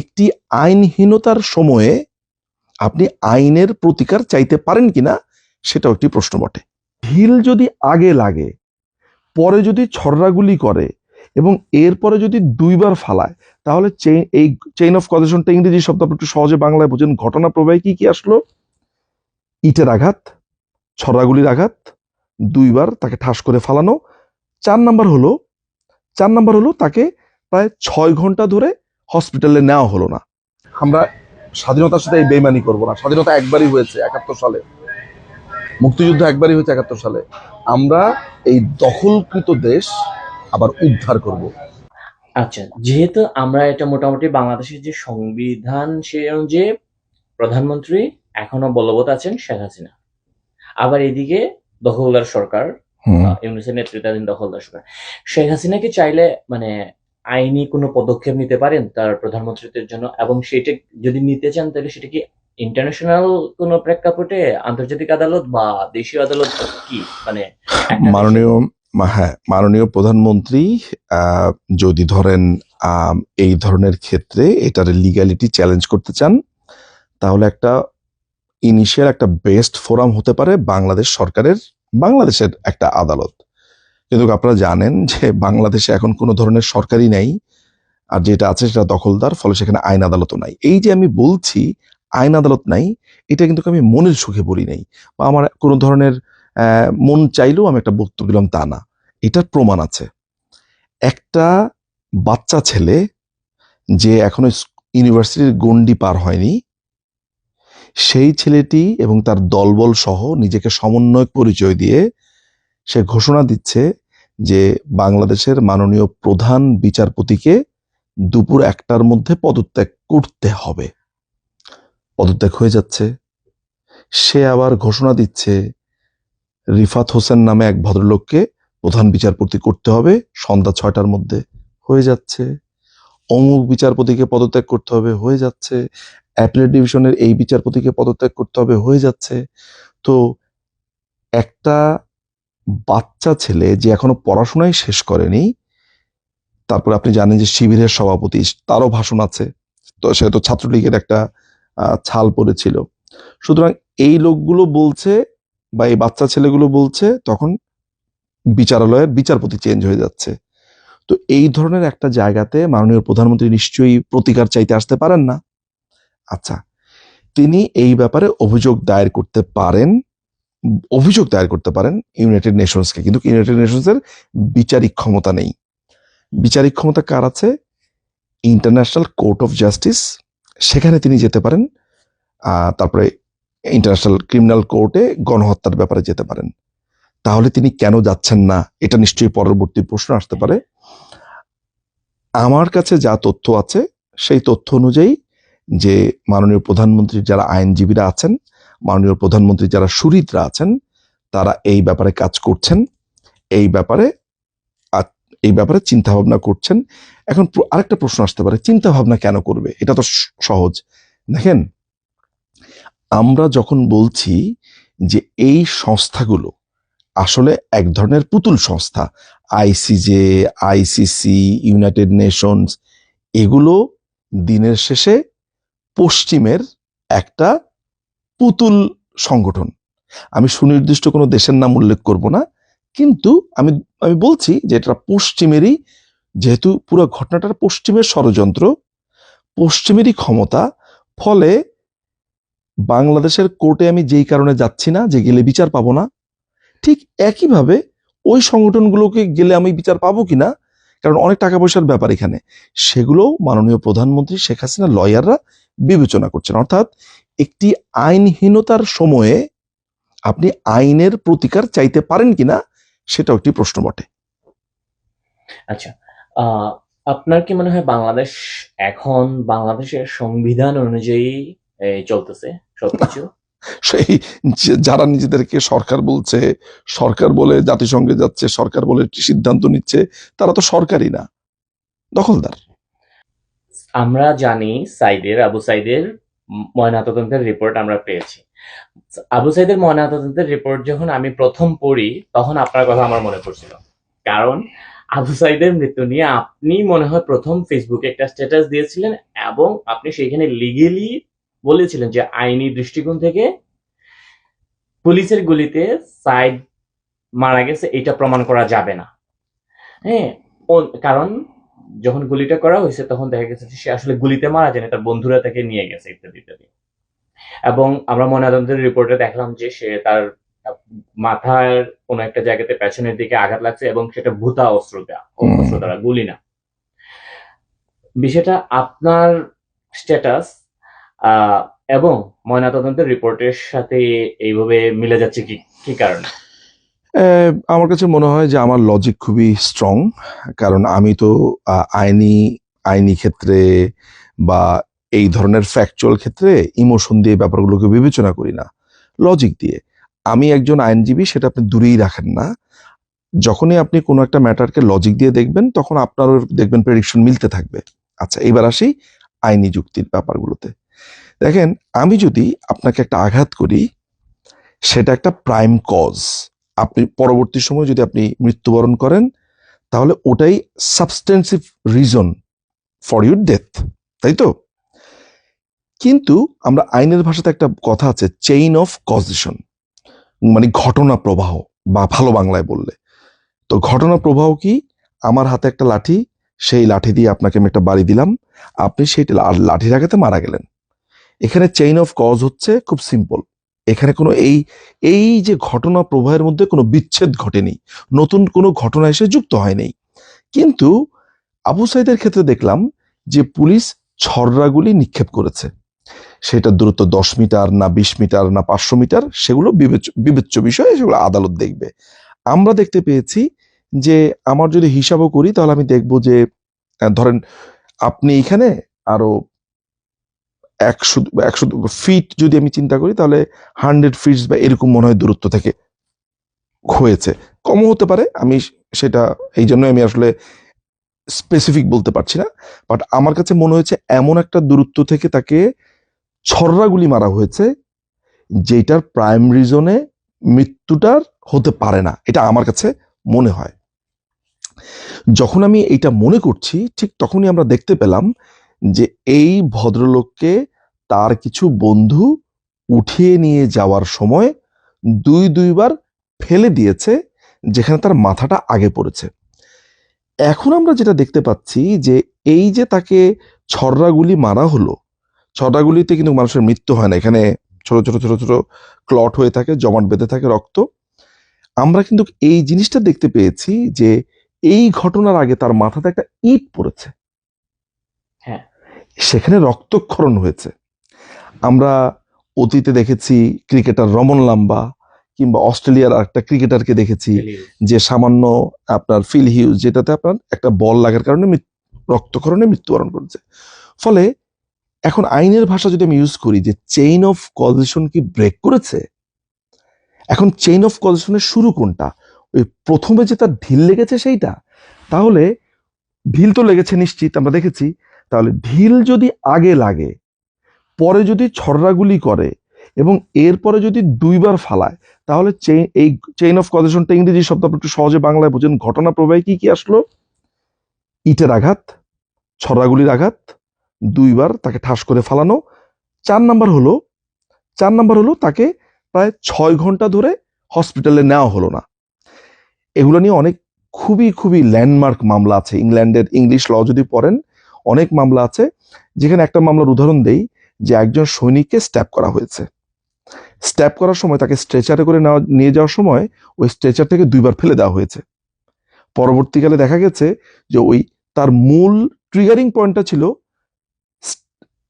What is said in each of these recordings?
একটি আইনহীনতার সময়ে আপনি আইনের প্রতিকার চাইতে পারেন কিনা সেটাও একটি প্রশ্ন বটে। ঢিল যদি আগে লাগে, পরে যদি ছড়রাগুলি করে এবং এরপরে যদি দুইবার ফালায়, তাহলে চেইন এই চেইন অফ কজেশনটা ইংরেজি শব্দ আপনি একটু সহজে বাংলায় বোঝেন, ঘটনা প্রবাহে কি কি আসলো? ইটের আঘাত ছড়াগুলির আঘাত, দুইবার তাকে ঠাস করে ফালানো। চার নাম্বার হলো, চার নাম্বার হলো তাকে প্রায় ছয় ঘণ্টা ধরে হসপিটালে নেওয়া হলো না। আমরা স্বাধীনতার সাথে এই বেমানি করব না। স্বাধীনতা একবারই হয়েছে একাত্তর সালে। মুক্তিযুদ্ধ একবারই হয়েছে একাত্তর সালে। আমরা এই দখলকৃত দেশ আবার উদ্ধার করব। আচ্ছা যেহেতু আমরা এটা মোটামুটি বাংলাদেশের যে সংবিধান সে অনুযায়ী প্রধানমন্ত্রী এখনও বলবৎ আছেন শেখ হাসিনা। আবার এদিকে দখলদার সরকার ইউনুসের নেতৃত্বাধীন দখলদার সরকার। শেখ হাসিনা কি চাইলে মানে আইনি কোনো পদক্ষেপ নিতে পারেন তার প্রধানমন্ত্রীদের জন্য? এবং সেটা যদি নিতে চান, তাহলে সেটা কি ইন্টারন্যাশনাল কোনো প্রেক্ষাপটে আন্তর্জাতিক আদালত বা দেশীয় আদালত কি? মানে মাননীয় হ্যাঁ মাননীয় প্রধানমন্ত্রী যদি ধরেন এই ধরনের ক্ষেত্রে এটার লিগ্যালিটি চ্যালেঞ্জ করতে চান, তাহলে একটা ইনিশিয়াল একটা বেস্ট ফোরাম হতে পারে বাংলাদেশ সরকারের, বাংলাদেশের একটা আদালত। কিন্তু আপনারা জানেন যে বাংলাদেশে এখন কোনো ধরনের সরকারি নাই, আর যেটা আছে সেটা দখলদার, ফলে সেখানে আইন আদালতও নাই। এই যে আমি বলছি, আইন আদালত নাই, এটা কিন্তু আমি মনের সুখে বলি নাই। বা আমার কোনো ধরনের মন চাইলেও আমি একটা বক্তব্য দিলাম তা না। এটার প্রমাণ আছে। একটা বাচ্চা ছেলে যে এখনও ইউনিভার্সিটির গণ্ডি পার হয়নি, সেই ছেলেটি এবং তার দলবল সহ নিজেকে সমন্বয় পরিচয় দিয়ে সে ঘোষণা দিচ্ছে যে বাংলাদেশের মাননীয় প্রধান বিচারপতিকে দুপুর একটার মধ্যে পদত্যাগ করতে হবে। পদত্যাগ হয়ে যাচ্ছে। সে আবার ঘোষণা দিচ্ছে, রিফাত হোসেন নামে এক ভদ্রলোককে প্রধান বিচারপতি করতে হবে, সন্ধ্যা ছয়টার মধ্যে। হয়ে যাচ্ছে। অমুক বিচারপতিকে পদত্যাগ করতে হবে, হয়ে যাচ্ছে। অ্যাপিলেট ডিভিশনের এই বিচারপতিকে পদত্যাগ করতে হবে, হয়ে যাচ্ছে। তো একটা বাচ্চা ছেলে যে এখনও পড়াশোনাই শেষ করেনি, তারপরে আপনি জানেন যে শিবিরের সভাপতি, তারও ভাষণ আছে। তো সে তো ছাত্রলীগের একটা ছাল পড়েছিল। সুতরাং এই লোকগুলো বলছে বা এই বাচ্চা ছেলেগুলো বলছে, তখন বিচারালয়ের বিচারপতি চেঞ্জ হয়ে যাচ্ছে। তো এই ধরনের একটা জায়গাতে মাননীয় প্রধানমন্ত্রী নিশ্চয়ই প্রতিকার চাইতে আসতে পারেন না। আচ্ছা তিনি এই ব্যাপারে অভিযোগ দায়ের করতে পারেন। অভিযোগ দায়ের করতে পারেন ইউনাইটেড নেশনসকে কিন্তু ইউনাইটেড নেশনসের বিচারিক ক্ষমতা নেই। বিচারিক ক্ষমতা কার আছে? ইন্টারন্যাশনাল কোর্ট অফ জাস্টিস সেখানে তিনি যেতে পারেন তারপরে ইন্টারন্যাশনাল ক্রিমিনাল কোর্টে গণহত্যার ব্যাপারে যেতে পারেন। তাহলে তিনি কেন যাচ্ছেন না? এটা নিশ্চয়ই পরবর্তী প্রশ্ন আসতে পারে। আমার কাছে যা তথ্য আছে, সেই তথ্য অনুযায়ী যে মাননীয় প্রধানমন্ত্রীর যারা আইনজীবীরা আছেন মাননীয় প্রধানমন্ত্রী যারা সুরিতরা আছেন, তারা এই ব্যাপারে কাজ করছেন, এই ব্যাপারে এই ব্যাপারে চিন্তা ভাবনা করছেন। এখন আরেকটা প্রশ্ন আসতে পারে চিন্তা ভাবনা কেন করবে? এটা তো সহজ। দেখেন, আমরা যখন বলছি যে এই সংস্থাগুলো আসলে এক ধরনের পুতুল সংস্থা আইসিজে আইসিসি ইউনাইটেড নেশনস, এগুলো দিনের শেষে পশ্চিমের একটা পুতুল সংগঠন। আমি সুনির্দিষ্ট কোনো দেশের নাম উল্লেখ করব না, কিন্তু আমি আমি বলছি যে এটা পশ্চিমেরই, যেহেতু পুরো ঘটনাটার পশ্চিমের ষড়যন্ত্র, পশ্চিমেরই ক্ষমতা, ফলে বাংলাদেশের কোর্টে আমি যেই কারণে যাচ্ছি না, যে গেলে বিচার পাবো না, ঠিক একইভাবে ওই সংগঠনগুলোকে গেলে আমি বিচার পাবো কি না কারণ অনেক টাকা পয়সার ব্যাপার এখানে। সেগুলো মাননীয় প্রধানমন্ত্রী শেখ হাসিনা লয়াররা বিবেচনা করছেন। অর্থাৎ একটি আইনহীনতার সময়ে আপনি আইনের প্রতিকার চাইতে পারেন কিনা সেটাও একটি প্রশ্ন বটে। আচ্ছা আপনার কি মনে হয় বাংলাদেশ এখন বাংলাদেশের সংবিধান অনুযায়ী চলতেছে সবকিছু? সেই যারা নিজেদেরকে সরকার বলছে সরকার বলে জাতিসংঘে যাচ্ছে সরকার বলে একটি সিদ্ধান্ত নিচ্ছে তারা তো সরকারই না দখলদার। আমরা জানি সাইদের, আবু সাইদের ময়নাতদন্তের রিপোর্ট আমরা পেয়েছি। আবু সাইদের ময়নাতদন্তের রিপোর্ট যখন আমি প্রথম পড়ি, তখন আপনার কথা আমার মনে পড়ছিল। কারণ আবু সাইদের মৃত্যু নিয়ে আপনি মনে হয় প্রথম ফেসবুকে একটা স্ট্যাটাস দিয়েছিলেন এবং আপনি সেখানে লিগেলি বলেছিলেন যে আইনি দৃষ্টিকোণ থেকে পুলিশের গুলিতে সাইদ মারা গেছে, এটা প্রমাণ করা যাবে না। হ্যাঁ কারণ যখন গুলিটা করা হয়েছে তখন দেখা গেছে যে সে আসলে গুলিতে মারা যায়নি তার বন্ধুরা তাকে নিয়ে গেছে ইত্যাদি ইত্যাদি। এবং আমরা ময়নাতন্ত্রের রিপোর্টে দেখলাম যে সে তার মাথার কোনো একটা জায়গাতে পেছনের দিকে আঘাত লাগছে এবং সেটা ভূতা অস্ত্র। অস্ত্র দ্বারা গুলি না। বিষয়টা আপনার স্ট্যাটাস এবং ময়নাতদন্তের রিপোর্টের সাথে এইভাবে মিলে যাচ্ছে কি কি কারণে? আমার কাছে মনে হয় যে আমার লজিক খুবই স্ট্রং কারণ আমি তো আইনি আইনি ক্ষেত্রে বা এই ধরনের ফ্যাকচুয়াল ক্ষেত্রে ইমোশন দিয়ে ব্যাপারগুলোকে বিবেচনা করি না। লজিক দিয়ে। আমি একজন আইনজীবী, সেটা আপনি দূরেই রাখেন না। যখনই আপনি কোনো একটা ম্যাটারকে লজিক দিয়ে দেখবেন, তখন আপনারও দেখবেন প্রেডিকশন মিলতে থাকবে। আচ্ছা এবার আসি আইনি যুক্তির ব্যাপারগুলোতে। দেখেন, আমি যদি আপনাকে একটা আঘাত করি, সেটা একটা প্রাইম কজ আপনি পরবর্তী সময় যদি আপনি মৃত্যুবরণ করেন, তাহলে ওটাই substantive reason for your death তাই তো? কিন্তু আমরা আইনের ভাষাতে একটা কথা আছে চেইন অফ কজিশন মানে ঘটনা প্রবাহ, বা ভালো বাংলায় বললে। তো ঘটনা প্রবাহ কি? আমার হাতে একটা লাঠি, সেই লাঠি দিয়ে আপনাকে আমি একটা বাড়ি দিলাম, আপনি সেই লাঠির আঘাতে মারা গেলেন। এখানে চেইন অফ কজ হচ্ছে খুব সিম্পল এখানে কোনো এই এই যে ঘটনা প্রবাহের মধ্যে কোনো বিচ্ছেদ ঘটেনি, নতুন কোনো ঘটনা এসে যুক্ত হয়নি। কিন্তু আবু সাইদের ক্ষেত্রে দেখলাম যে পুলিশ ছররাগুলি নিক্ষেপ করেছে। সেটা দূরত্ব দশ মিটার, না বিশ মিটার, না পাঁচশো মিটার, সেগুলো বিবেচ্য বিষয় সেগুলো আদালত দেখবে। আমরা দেখতে পেয়েছি যে আমার যদি হিসাবও করি, তাহলে আমি দেখব যে ধরেন আপনি এখানে আরও একশো একশো ফিট যদি আমি চিন্তা করি, তাহলে হান্ড্রেড ফিটস বা এরকম মনে হয় দূরত্ব থেকে হয়েছে কমও হতে পারে, আমি সেটা, এই জন্য আমি আসলে স্পেসিফিক বলতে পারছি না বাট আমার কাছে মনে হয়েছে এমন একটা দূরত্ব থেকে তাকে ছররাগুলি মারা হয়েছে, যেটার প্রাইম রিজনে মৃত্যুটার হতে পারে না, এটা আমার কাছে মনে হয়। যখন আমি এটা মনে করছি, ঠিক তখনই আমরা দেখতে পেলাম যে এই ভদ্রলোককে তার কিছু বন্ধু উঠিয়ে নিয়ে যাওয়ার সময় দুই দুইবার ফেলে দিয়েছে, যেখানে তার মাথাটা আগে পড়েছে। এখন আমরা যেটা দেখতে পাচ্ছি যে এই যে তাকে ছররাগুলি মারা হলো, ছররাগুলিতে কিন্তু মানুষের মৃত্যু হয় না। এখানে ছোট ছোট ছোট ছোট ক্লট হয়ে থাকে, জমাট বেঁধে থাকে রক্ত। আমরা কিন্তু এই জিনিসটা দেখতে পেয়েছি যে এই ঘটনার আগে তার মাথাতে একটা ইট পড়েছে। সেখানে রক্তক্ষরণ হয়েছে। আমরা অতীতে দেখেছি ক্রিকেটার রমন লাম্বা কিংবা অস্ট্রেলিয়ার একটা ক্রিকেটারকে দেখেছি যে সামান্য আপনার ফিল হিউজ যেটাতে আপনার একটা বল লাগার কারণে রক্তক্ষরণে মৃত্যুবরণ করেছে। ফলে এখন আইনের ভাষা যদি আমি ইউজ করি যে চেইন অফ কজিশন কি ব্রেক করেছে এখন চেইন অফ কজিশনের শুরু কোনটা? ওই প্রথমে যে তার ঢিল লেগেছে সেইটা? তাহলে ঢিল তো লেগেছে নিশ্চিত আমরা দেখেছি তাহলে ঢিল যদি আগে লাগে, পরে যদি ছড়রাগুলি করে এবং এরপরে যদি দুইবার ফালায়, তাহলে এই চেইন অফ কজেশনটা ইংরেজি শব্দ আপনি একটু সহজে বাংলায় বোঝেন। ঘটনা প্রবাহে কি কি আসলো? ইটের আঘাত ছড়াগুলির আঘাত, দুইবার তাকে ঠাস করে ফালানো। চার নাম্বার হলো, চার নাম্বার হলো তাকে প্রায় ছয় ঘণ্টা ধরে হসপিটালে নেওয়া হলো না। এগুলো নিয়ে অনেক খুবই খুবই ল্যান্ডমার্ক মামলা আছে। ইংল্যান্ডের ইংলিশ ল যদি পড়েন অনেক মামলা আছে, যেখানে একটা মামলার উদাহরণ দেই যে একজন সৈনিককে স্ট্যাপ করা হয়েছে। স্ট্যাপ করার সময় তাকে স্ট্রেচারে করে নেওয়া, নিয়ে যাওয়ার সময় ওই স্ট্রেচার থেকে দুইবার ফেলে দেওয়া হয়েছে। পরবর্তীকালে দেখা গেছে যে ওই তার মূল ট্রিগারিং পয়েন্টটা ছিল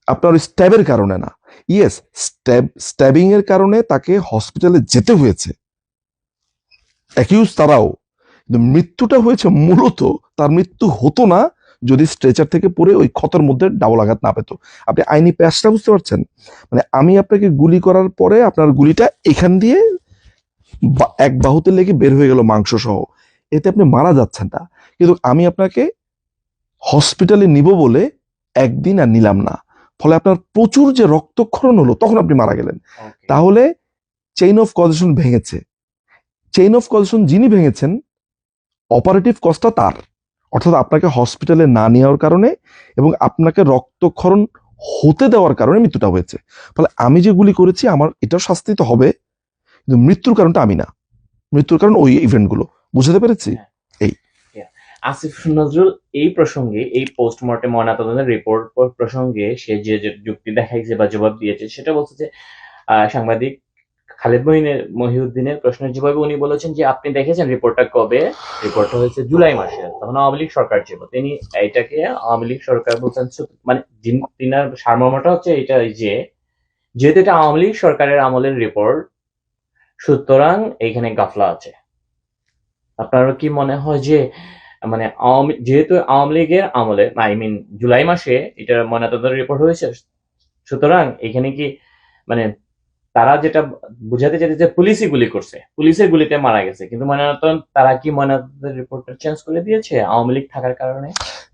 আপনার ওই স্ট্যাবের কারণে না। ইয়েস স্ট্যাব, স্ট্যাবিং এর কারণে তাকে হসপিটালে যেতে হয়েছে। অ্যাকিউজ তারাও। কিন্তু মৃত্যুটা হয়েছে মূলত, তার মৃত্যু হতো না যদি স্ট্রেচার থেকে পড়ে ওই ক্ষতর মধ্যে ডাবল আঘাত না পেত। আপনি আইনি প্যাচটা বুঝতে পারছেন? মানে আমি আপনাকে গুলি করার পরে আপনার গুলিটা এখান দিয়ে এক বাহুতে লেগে বের হয়ে গেল মাংস সহ এতে আপনি মারা যাচ্ছেন না। কিন্তু আমি আপনাকে হসপিটালে নিব বলে একদিন আর নিলাম না। ফলে আপনার প্রচুর যে রক্তক্ষরণ হলো তখন আপনি মারা গেলেন। তাহলে চেইন অফ কজেশন ভেঙেছে। চেইন অফ কজেশন যিনি ভেঙেছেন অপারেটিভ কজটা তার। অর্থাৎ আপনাকে হসপিটালে না নেওয়ার কারণে এবং আপনাকে রক্তক্ষরণ হতে দেওয়ার কারণে মৃত্যুটা হয়েছে। ফলে আমি যে গুলি করেছি আমার এটাও শাস্তি তো হবে কিন্তু মৃত্যুর কারণটা আমি না। মৃত্যুর কারণ ওই ইভেন্টগুলো বুঝতে পেরেছি? এই। আসিফ নজরুল এই প্রসঙ্গে এই পোস্টমর্টেম ময়নাতদন্তের রিপোর্ট প্রসঙ্গে সে যে যুক্তি দেখাইছে বা জবাব দিয়েছে সেটা বলছে যে আহ, সাংবাদিক খালেদ মহিনের, মহিউদ্দিনের প্রশ্নের যেভাবে উনি বলেছেন যে, আপনি দেখেছেন রিপোর্টটা কবে? রিপোর্টটা হয়েছে জুলাই মাসে। তখন আওয়ামী লীগ সরকার ছিল। তিনি এইটাকে আওয়ামী লীগ সরকার বলছেন মানে তিনার সারমর্মটা হচ্ছে এটা যে, যেহেতু এটা আওয়ামী লীগ সরকারের আমলের রিপোর্ট, সুতরাং এখানে গাফলা আছে। আপনার কি মনে হয় যে মানে আওয়ামী যেহেতু আওয়ামী লীগের আমলে, আই মিন জুলাই মাসে এটা ময়নাতদন্ত রিপোর্ট হয়েছে, সুতরাং এখানে কি মানে তারা যেটা বুঝাতে চাইছে যে পুলিশই গুলি করছে। পুলিশের গুলিতে মারা গেছে। কিন্তু ময়নাতদন্ত তারা কি ময়নাতদন্তের রিপোর্টটা চেঞ্জ করে দিয়েছে? আওয়ামী লীগ থাকার কারণে?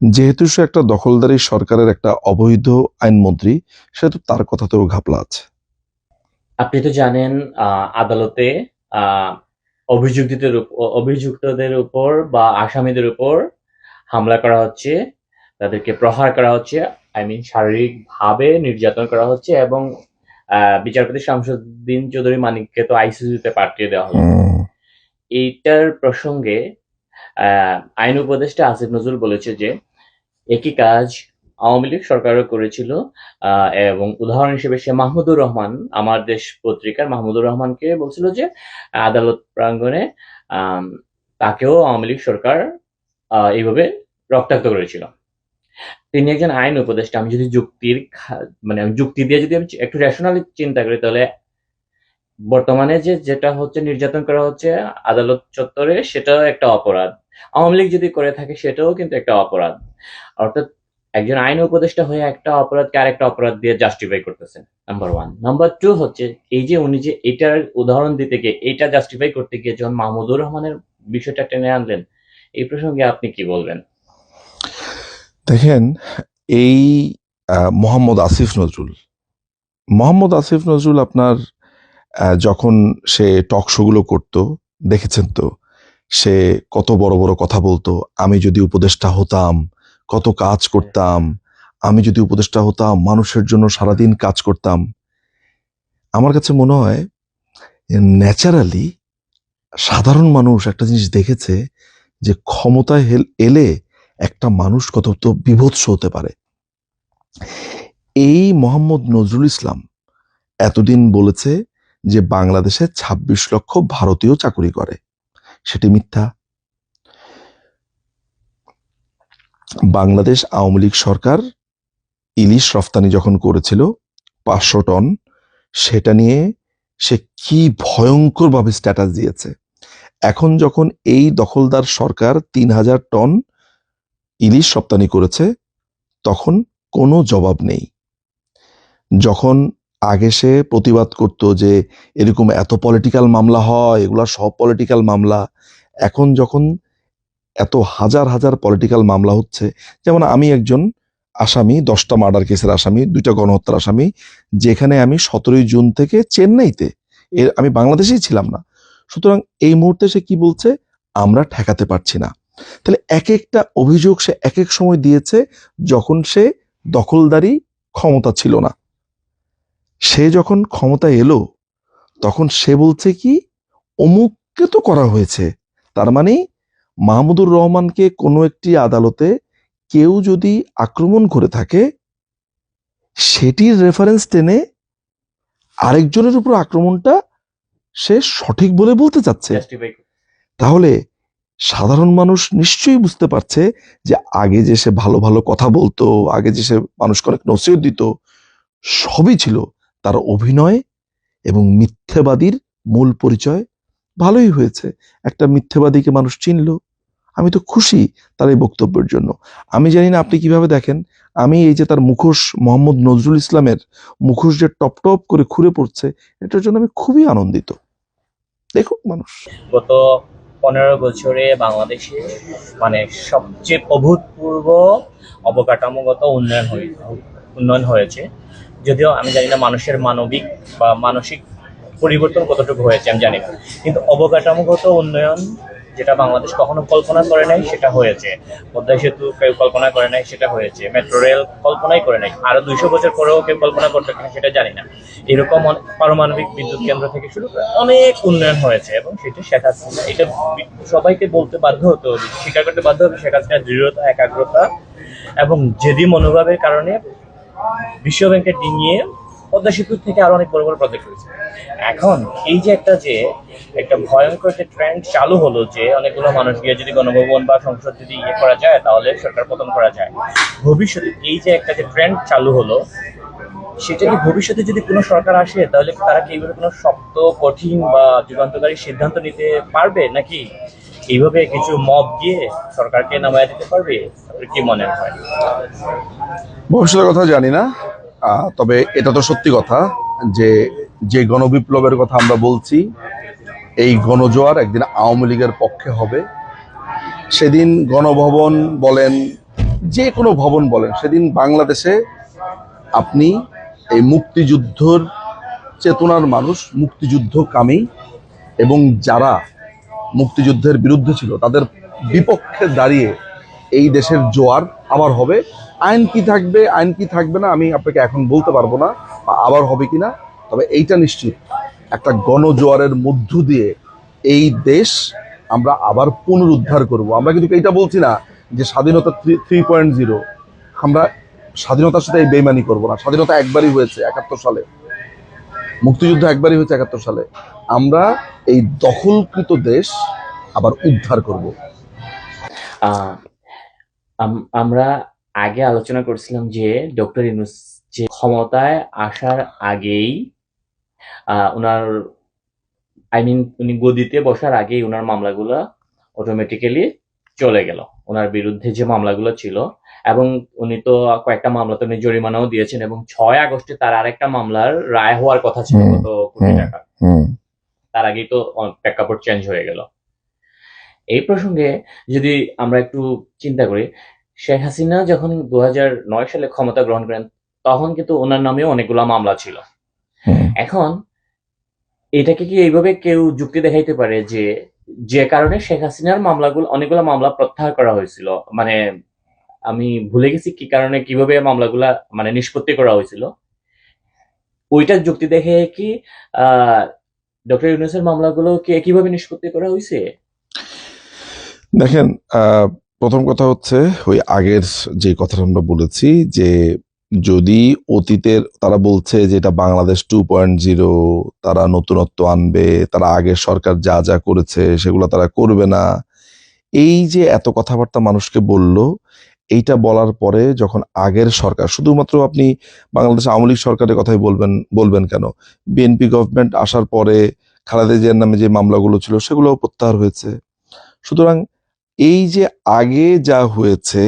যেহেতু সে একটা দখলদারি সরকারের একটা অবৈধ আইনমন্ত্রী সেহেতু তার কথাতেও ঘাপলা আছে। আপনি তো জানেন আহ, আদালতে আহ, অভিযুক্তদের অভিযুক্তদের উপর বা আসামিদের উপর হামলা করা হচ্ছে তাদেরকে প্রহার করা হচ্ছে আই মিন শারীরিক ভাবে নির্যাতন করা হচ্ছে এবং বিচারপতি শামসুদ্দিন চৌধুরী মানিককে তো আইসিইউতে পাঠিয়ে দেওয়া হলো। এইটার প্রসঙ্গে আহ, আইন উপদেষ্টা আসিফ নজরুল বলেছে যে একই কাজ আওয়ামী লীগ সরকারও করেছিল আহ, এবং উদাহরণ হিসেবে সে মাহমুদুর রহমান আমার দেশ পত্রিকার মাহমুদুর রহমানকে বলছিল যে আদালত প্রাঙ্গণে তাকেও আওয়ামী লীগ সরকার আহ, এইভাবে রক্তাক্ত করেছিল। তিনি একজন আইন উপদেষ্টা। আমি যদি যুক্তির মানে যুক্তি দিয়ে যদি আমি একটু রেশনালি চিন্তা করি, তাহলে বর্তমানে যে যেটা হচ্ছে নির্যাতন করা হচ্ছে আদালত চত্বরে, সেটাও একটা অপরাধ। আওয়ামী লীগ যদি করে থাকে, সেটাও কিন্তু একটা অপরাধ। অর্থাৎ একজন আইন উপদেষ্টা হয়ে একটা অপরাধকে আরেকটা অপরাধ দিয়ে জাস্টিফাই করতেছেন নাম্বার ওয়ান নাম্বার টু হচ্ছে, এই যে উনি যে এটার উদাহরণ দিতে গিয়ে, এটা জাস্টিফাই করতে গিয়ে যখন মাহমুদুর রহমানের বিষয়টা টেনে আনলেন, এই প্রসঙ্গে আপনি কি বলবেন? দেখেন, এই মোহাম্মদ আসিফ নজরুল, মোহাম্মদ আসিফ নজরুল আপনার যখন সে টক শোগুলো করতো, দেখেছেন তো, সে কত বড় বড় কথা বলতো, আমি যদি উপদেষ্টা হতাম, কত কাজ করতাম, আমি যদি উপদেষ্টা হতাম, মানুষের জন্য সারাদিন কাজ করতাম। আমার কাছে মনে হয়, ন্যাচারালি সাধারণ মানুষ একটা জিনিস দেখেছে, যে ক্ষমতায় এলে একটা মানুষ কত তো বিভৎস হতে পারে। এই মোহাম্মদ নজরুল ইসলাম এতদিন বলেছে যে বাংলাদেশে ২৬ লক্ষ ভারতীয় চাকুরি করে। সেটি মিথ্যা। বাংলাদেশ আওয়ামী লীগ সরকার ইলিশ রফতানি যখন করেছিল, পাঁচশো টন, সেটা নিয়ে সে কি ভয়ঙ্করভাবে স্ট্যাটাস দিয়েছে। এখন যখন এই দখলদার সরকার তিন হাজার টন ইলিশ রপ্তানি করেছে, তখন কোনো জবাব নেই। যখন আগে সে প্রতিবাদ করত যে এরকম এত পলিটিক্যাল মামলা হয়, এগুলা সব পলিটিক্যাল মামলা, এখন যখন এত হাজার হাজার পলিটিক্যাল মামলা হচ্ছে, যেমন আমি একজন আসামি, দশটা মার্ডার কেসের আসামি, দুইটা গণহত্যার আসামি, যেখানে আমি সতেরোই জুন থেকে চেন্নাইতে, এর আমি বাংলাদেশেই ছিলাম না। সুতরাং এই মুহূর্তে সে কি বলছে? আমরা ঠেকাতে পারছি না। তাহলে এক একটা অভিযোগ সে এক এক সময় দিয়েছে যখন সে দখলদারি ক্ষমতা ছিল না। সে যখন ক্ষমতা এলো তখন সে বলছে কি অমুককে তো করা হয়েছে। তার মানে মাহমুদুর রহমানকে কোনো একটি আদালতে কেউ যদি আক্রমণ করে থাকে সেটির রেফারেন্স টেনে আরেকজনের উপর আক্রমণটা সে সঠিক বলে বলতে চাচ্ছে। তাহলে সাধারণ মানুষ নিশ্চয়ই বুঝতে পারছে যে আগে যে সে ভালো ভালো কথা বলতো, আগে যে সে মানুষকে অনেক নসিহত দিত, সবই ছিল তার অভিনয় এবং মিথ্যেবাদীর মূল পরিচয় ভালোই হয়েছে। একটা মিথ্যেবাদীকে মানুষ চিনল। আমি তো খুশি তার এই বক্তব্যের জন্য। আমি জানি না আপনি কীভাবে দেখেন, আমি এই যে তার মুখোশ মোহাম্মদ নজরুল ইসলামের মুখোশ যে টপ টপ করে খুঁড়ে পড়ছে, এটার জন্য আমি খুবই আনন্দিত। দেখুক মানুষ। গত পনেরো বছরে বাংলাদেশে মানে সবচেয়ে অভূতপূর্ব অবকাঠামোগত উন্নয়ন হয়ে উন্নয়ন হয়েছে। যদিও আমি জানি না মানুষের মানবিক বা মানসিক পরিবর্তন কতটুকু হয়েছে, আমি জানি কিন্তু অবকাঠামোগত উন্নয়ন যেটা বাংলাদেশ কখনো কল্পনা করে নাই, সেটা হয়েছে। পদ্মা সেতু কেউ কল্পনা করে নাই, সেটা হয়েছে। মেট্রো রেল কল্পনাই করে নাই। আরও দুইশো বছর পরেও কেউ কল্পনা করতে কিনা সেটা জানি না। এরকম পারমাণবিক বিদ্যুৎ কেন্দ্র থেকে শুরু করে অনেক উন্নয়ন হয়েছে এবং সেটা শেখ হাসিনা এটা সবাইকে বলতে বাধ্য হতে হবে, স্বীকার করতে বাধ্য হবে শেখ হাসিনার দৃঢ়তা, একাগ্রতা এবং জেদি মনোভাবের কারণে বিশ্ব ব্যাংকে ডিঙিয়ে পদ্মা সেতু থেকে আরও অনেক বড় বড় প্রজেক্ট হয়েছে। এখন এই যে একটা যে একটা ভয়ঙ্কর একটা ট্রেন্ড চালু হলো যে অনেকগুলো মানুষ গিয়ে যদি গণভবন বা সংসদ যদি ইয়ে করা যায়, তাহলে সরকার পতন করা যায়। ভবিষ্যতে এই যে একটা যে ট্রেন্ড চালু হলো, সেটা কি ভবিষ্যতে যদি কোনো সরকার আসে, তাহলে তারা কি এইভাবে কোনো শক্ত, কঠিন বা যুগান্তকারী সিদ্ধান্ত নিতে পারবে নাকি? এইভাবে কিছু মব দিয়ে সরকারকে নামায় দিতে পারবে? কি মনে হয়? ভবিষ্যতের কথা জানি না। তবে এটা তো সত্যি কথা যে যে গণবিপ্লবের কথা আমরা বলছি, এই গণজোয়ার একদিন আওয়ামী লীগের পক্ষে হবে। সেদিন গণভবন বলেন, যে কোনো ভবন বলেন, সেদিন বাংলাদেশে আপনি এই মুক্তিযুদ্ধর চেতনার মানুষ মুক্তিযুদ্ধ কামী এবং যারা মুক্তিযুদ্ধের বিরুদ্ধে ছিল, তাদের বিপক্ষে দাঁড়িয়ে এই দেশের জোয়ার আবার হবে। আইন কি থাকবে, আইন কি থাকবে না, আমি আপনাকে এখন বলতে পারব না, আবার হবে কিনা, তবে এইটা নিশ্চিত, একটা গণজোয়ারের মধ্য দিয়ে এই দেশ আমরা আবার পুনরুদ্ধার করব। আমরা কিন্তু এইটা বলছি না যে স্বাধীনতা থ্রি পয়েন্ট জিরো, আমরা স্বাধীনতার সাথে এই বেইমানি করব না। স্বাধীনতা একবারই হয়েছে একাত্তর সালে, মুক্তিযুদ্ধ একবারই হয়েছে একাত্তর সালে, আমরা এই দখলকৃত দেশ আবার উদ্ধার করব। আমরা আগে আলোচনা করছিলাম যে ডক্টর ইউনুস যে ক্ষমতায় আসার আগেই আহ, ওনার আই মিন উনি গদিতে বসার আগেই ওনার মামলাগুলো অটোমেটিক্যালি চলে গেল। ওনার বিরুদ্ধে যে মামলাগুলো ছিল এবং উনি তো কয়েকটা মামলাতে উনি জরিমানাও দিয়েছেন এবং ছয় আগস্টে তার আরেকটা মামলার রায় হওয়ার কথা ছিল কত কোটি টাকা। তার আগেই তো প্রেক্ষাপট চেঞ্জ হয়ে গেল। এই প্রসঙ্গে যদি আমরা একটু চিন্তা করি শেখ হাসিনা যখন দু নয় সালে ক্ষমতা গ্রহণ করেন তখন কিন্তু ওনার নামেও অনেকগুলো মামলা ছিল। এখন এটাকে কি এইভাবে কেউ যুক্তি দেখাইতে পারে যে যে কারণে শেখ হাসিনার মামলাগুলো অনেকগুলো মামলা প্রত্যাহার করা হয়েছিল? মানে আমি ভুলে গেছি কি কারণে কীভাবে মামলাগুলা মানে নিষ্পত্তি করা হয়েছিল। ওইটার যুক্তি দেখে কি আহ ডক্টর ইউনুসের মামলাগুলো কি কীভাবে নিষ্পত্তি করা হয়েছে? দেখেন আহ, প্রথম কথা হচ্ছে, ওই আগের যে কথাটা আমরা বলেছি যে, যদি অতীতের, তারা বলছে যে এটা বাংলাদেশ টু পয়েন্ট জিরো তারা নতুনত্ব আনবে, তারা আগের সরকার যা যা করেছে সেগুলো তারা করবে না। এই যে এত কথাবার্তা মানুষকে বলল, এইটা বলার পরে যখন আগের সরকার, শুধুমাত্র আপনি বাংলাদেশ আওয়ামী লীগ সরকারের কথাই বলবেন বলবেন কেন? বিএনপি গভর্নমেন্ট আসার পরে খালেদা জিয়ার নামে যে মামলাগুলো ছিল সেগুলোও প্রত্যাহার হয়েছে। সুতরাং এই যে আগে যা হয়েছে,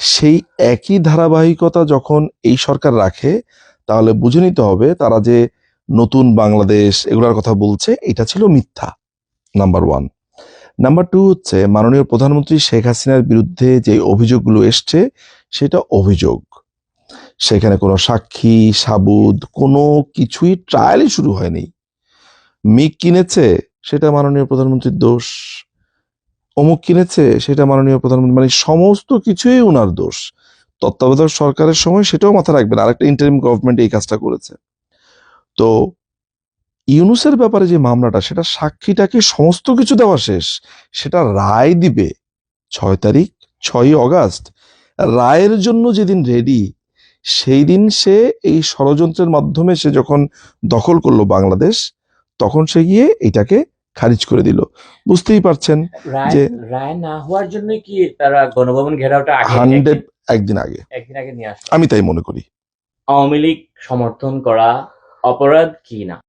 সেই একই ধারাবাহিকতা যখন এই সরকার রাখে, তাহলে বুঝে নিতে হবে তারা যে নতুন বাংলাদেশ এগুলোর কথা বলছে, এটা ছিল মিথ্যা নাম্বার ওয়ান নাম্বার টু হচ্ছে মাননীয় প্রধানমন্ত্রী শেখ হাসিনার বিরুদ্ধে যে অভিযোগগুলো এসছে, সেটা অভিযোগ। সেখানে কোনো সাক্ষী, সাবুদ, কোনো কিছুই ট্রায়ালই শুরু হয়নি। মিক কিনেছে, সেটা মাননীয় প্রধানমন্ত্রীর দোষ। অমুক কিনেছে, সেটা মাননীয় প্রধানমন্ত্রী মানে সমস্ত কিছুই ওনার দোষ। তত্ত্বাবধায়ক সরকারের সময় সেটাও মাথা রাখবেন, আরেকটা ইন্টারিম গভর্নমেন্ট এই কাজটা করেছে। তো ইউনুসের ব্যাপারে যে মামলাটা, সেটা সাক্ষীটাকে সমস্ত কিছু দেওয়া শেষ। সেটা রায় দিবে ছয় তারিখ, ছয়ই অগাস্ট। রায়ের জন্য যেদিন রেডি সেই দিন সে এই ষড়যন্ত্রের মাধ্যমে সে যখন দখল করল বাংলাদেশ, তখন সে গিয়ে এটাকে খারিজ করে দিল। বুঝতেই পারছেন রায় যে- রায় না হওয়ার জন্য কি তারা গণভবন ঘেরাওটা আগে হান্ড্রেড একদিন আগে। একদিন আগে নিয়ে আসে? আমি তাই মনে করি। আওয়ামী লীগ সমর্থন করা অপরাধ কি না?